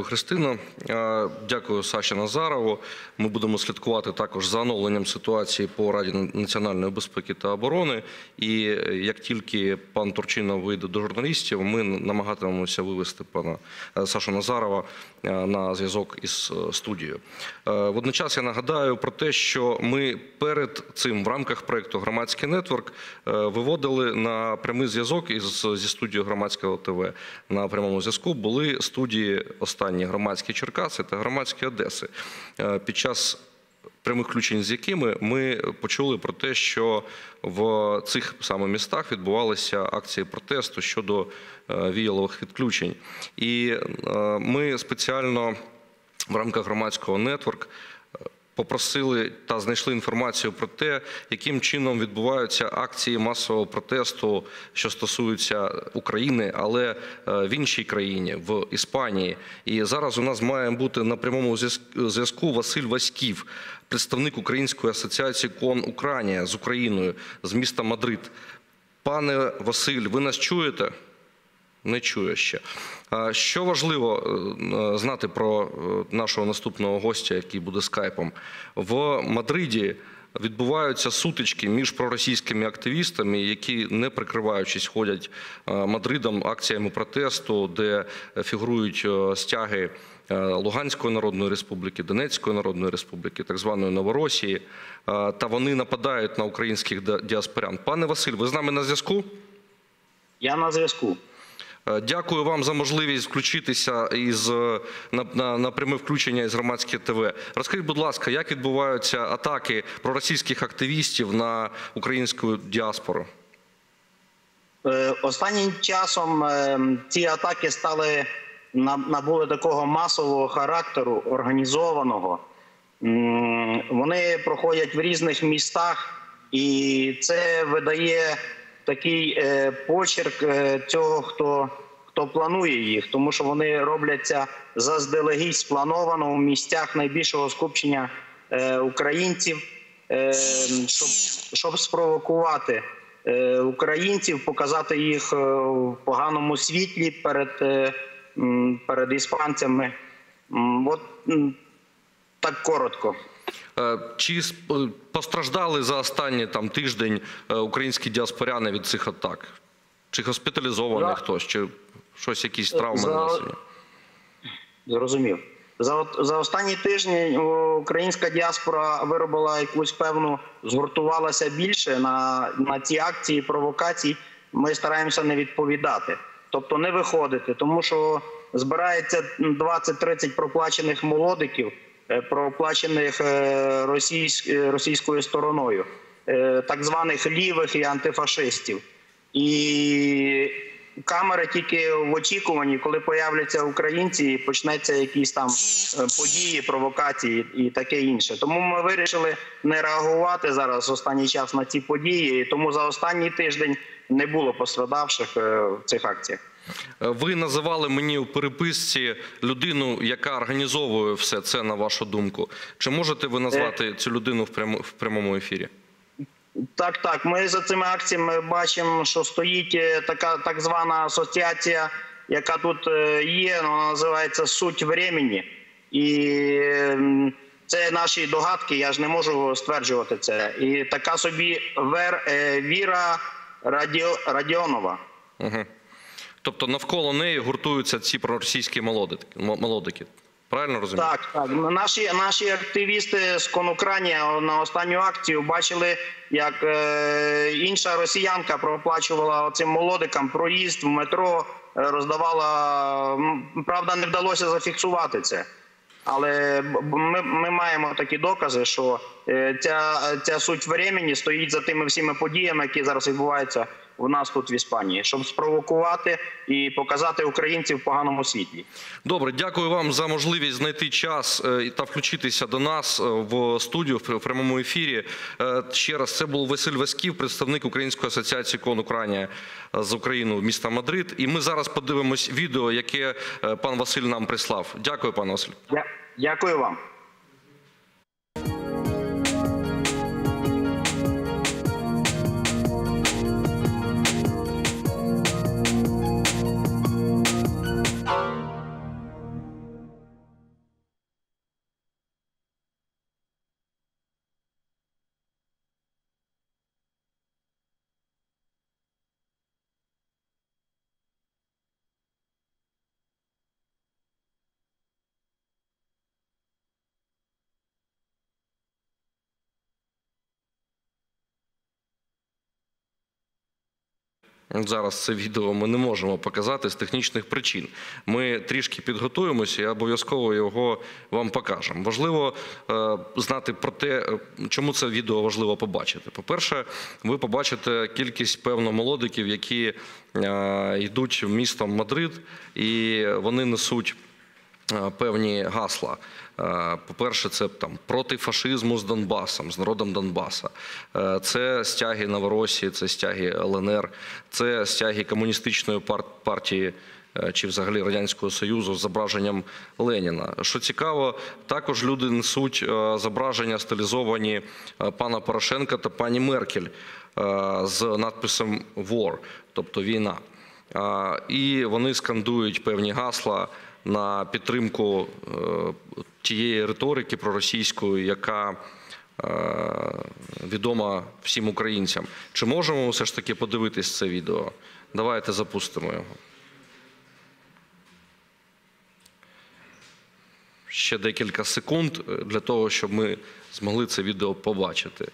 Дякую, Христина. Е, Дякую, Саші Назарову. Ми будемо слідкувати також за оновленням ситуації по Раді національної безпеки та оборони. І е, як тільки пан Турчинов вийде до журналістів, ми намагатимемося вивести пана е, Сашу Назарова на зв'язок із студією. Водночас я нагадаю про те, що ми перед цим в рамках проекту Громадський нетворк виводили на прямий зв'язок із зі студією громадського ТВ на прямому зв'язку. Були студії останні громадські Черкаси та громадські Одеси. Е, Під час прямих включень з якими ми почули про те, що в цих саме містах відбувалися акції протесту щодо е, віялових відключень. І е, ми спеціально в рамках громадського нетворк попросили та знайшли інформацію про те, яким чином відбуваються акції масового протесту, що стосуються України, але е, в іншій країні, в Іспанії. І зараз у нас має бути на прямому зв'язк- зв'язку Василь Васьків, представник Української асоціації КОН Україна з Україною з міста Мадрид. Пане Василь, ви нас чуєте? Не чує ще. Що важливо е, знати про е, нашого наступного гостя, який буде скайпом? В Мадриді відбуваються сутички між проросійськими активістами, які, не прикриваючись, ходять е, Мадридом акціями протесту, де фігурують е, стяги е, Луганської Народної Республіки, Донецької Народної Республіки, так званої Новоросії, Е, та вони нападають на українських діаспорян. Пане Василь, ви з нами на зв'язку? Я на зв'язку. Е, Дякую вам за можливість включитися із е, на, на, на пряме включення із громадське ТВ. Розкажіть, будь ласка, як відбуваються атаки проросійських активістів на українську діаспору? Е, Останнім часом ці атаки стали набули такого масового характеру, організованого. Вони проходять в різних містах, і це видає такий е, почерк е, цього, хто, хто планує їх, тому що вони робляться заздалегідь сплановано в місцях найбільшого скупчення е, українців, е, щоб, щоб спровокувати е, українців, показати їх е, в поганому світлі перед, е, перед іспанцями. От так коротко. Е, Чи е, постраждали за останній там тиждень е, українські діаспоряни від цих атак? Чи госпіталізований хтось, чи щось, якісь травми За- нанесені? Зрозумів. За, за останні тижні українська діаспора виробила якусь певну, згуртувалася більше на, на ці акції, провокації. Ми стараємося не відповідати, тобто не виходити, тому що збирається 20-30 проплачених молодиків, проплачених е, е, російською стороною, е, так званих лівих і антифашистів. І камери тільки в очікуванні, коли появляться українці, і почнеться якісь там е, події, провокації і таке інше. Тому ми вирішили не реагувати зараз останній час на ці події. Тому за останній тиждень не було пострадавших е, в цих акціях. Е, Ви називали мені у переписці людину, яка організовує все це, на вашу думку. Чи можете ви назвати цю людину в прямому ефірі? Так, так. Ми за цими акціями бачимо, що стоїть е, така так звана асоціація, яка тут е, є. Вона називається Суть времени. І ем, це наші догадки. Я ж не можу стверджувати це. І така собі Вер е, Віра Радіо, Радіонова. Угу. Тобто навколо неї гуртуються ці проросійські молодики. Правильно розумію? Так, так. Наші, наші активісти з Конукрані на останню акцію бачили, як е, інша росіянка проплачувала цим молодикам проїзд в метро, е, роздавала. Правда, не вдалося зафіксувати це. Але ми, ми маємо такі докази, що е, ця, ця суть времени стоїть за тими всіми подіями, які зараз відбуваються в нас тут в Іспанії, щоб спровокувати і показати українців в поганому світлі. Добре, дякую вам за можливість знайти час е, та включитися до нас е, в студію в прямому ефірі. Е, Ще раз, це був Василь Васьків, представник Української асоціації «Кон Україна» з України міста Мадрид. І ми зараз подивимось відео, яке пан Василь нам прислав. Дякую, пане Василь. Дякую вам. Зараз це відео ми не можемо показати з технічних причин. Ми трішки підготуємося і обов'язково його вам покажемо. Важливо е, знати про те, е, чому це відео важливо побачити. По-перше, ви побачите кількість певно молодиків, які е, йдуть в місто Мадрид, і вони несуть певні гасла. Е, По-перше, це там проти фашизму з Донбасом, з народом Донбаса. Е, Це стяги Новоросії, це стяги ЛНР, це стяги комуністичної пар- партії. е, Чи взагалі радянського союзу з зображенням Леніна. Що цікаво, також люди несуть е, зображення стилізовані е, пана Порошенка та пані Меркель е, з надписом «War», тобто війна. І вони скандують певні гасла на підтримку е, тієї риторики проросійської, яка е, відома всім українцям. Чи можемо все ж таки подивитись це відео? Давайте запустимо його. Ще декілька секунд е, для того, щоб ми змогли це відео побачити.